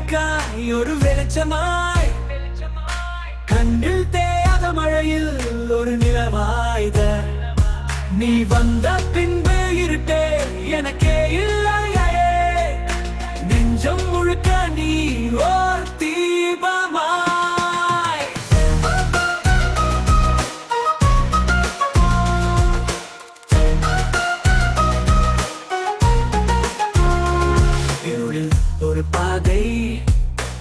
விளக்காய் ஒரு வெளிச்சமாய். கண்ணில் தேயாத மழையில் ஒரு நிலவாய்த. நீ வந்த பின்பு இருட்டே எனக்கே இல்லையே நெஞ்சம் முழுக்க நீ ஓர் தீபமாய். இருளில் ஒரு பாதை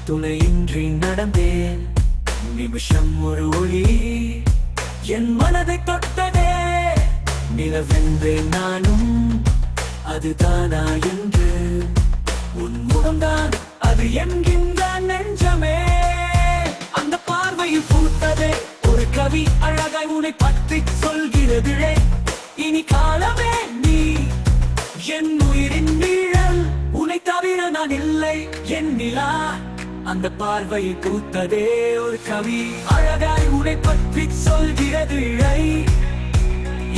துணையின்றி நடந்தேன். நிமிஷம் ஒரு ஒளி. என் மனதை தொட்டதே. நிலவென்று நானும் அதுதானா என்று. உன் முகம்தான் அது என்கின்ற நெஞ்சமே. அந்த பார்வையில் பூத்ததே. ஒரு கவி அழகாய் உன்னை பற்றி சொல்கிறதுழே இனி காலமே நீ. என் உயிரின் நீழல் உன்னை தவிர நான் இல்லை. என் நிலா அந்த பார்வையை கூத்ததே ஒரு கவி. அழகாய் உனை பற்றி சொல்கிறது இழை.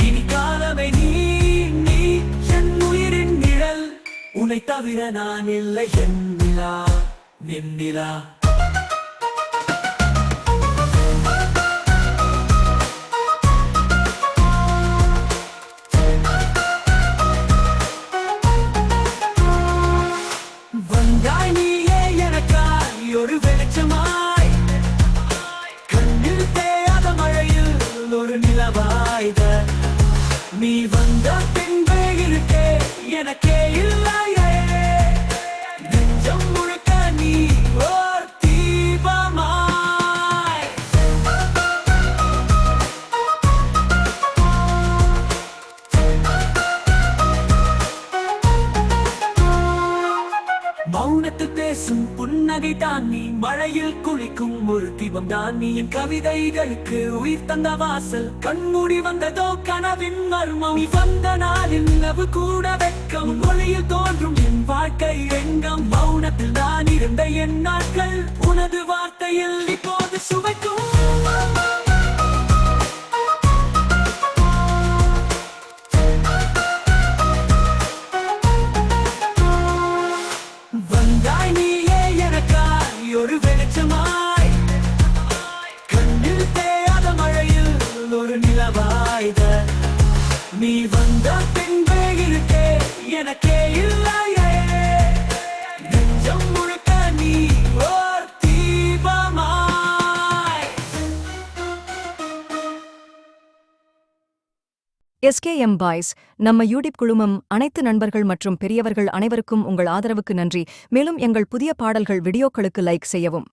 இனி காலமே நீ நீ என் உயிரின் நிழல். உன்னை தவிர நான் இல்லை என் நிலா. வெளிச்சமாய் கண்ணில் தேயாத மழையில் ஒரு நிலவாய்த நீ வந்த பின்பே இருக்கே எனக்கு மௌனத்தில் பேசும் புன்னகை தான் நீ. மழையில் குளிக்கும் ஒரு தீபம் தான் நீ. என் கவிதைகளுக்கு உயிர் தந்த வாசல். கண்மூடி வந்ததோ கனவின் மர்மம். நீ வந்த நாளில் நிலவு கூட வெக்கம் மொழியில் தோன்றும் என் வாழ்க்கை எங்கம் மௌனத்தில் தான் இருந்த என் நாட்கள். உனது வார்த்தையில் இப்போது சுவைக்கும். நீ வந்த பின்பே இருக்கே எனக்கே இல்லையே. நெஞ்சம் முழுக்க நீ ஓர் தீபமாய். எஸ்கேஎம் பாய்ஸ் நம்ம யூடியூப் குழுமம் அனைத்து நண்பர்கள் மற்றும் பெரியவர்கள் அனைவருக்கும் உங்கள் ஆதரவுக்கு நன்றி. மேலும் எங்கள் புதிய பாடல்கள் வீடியோக்களுக்கு லைக் செய்யவும்.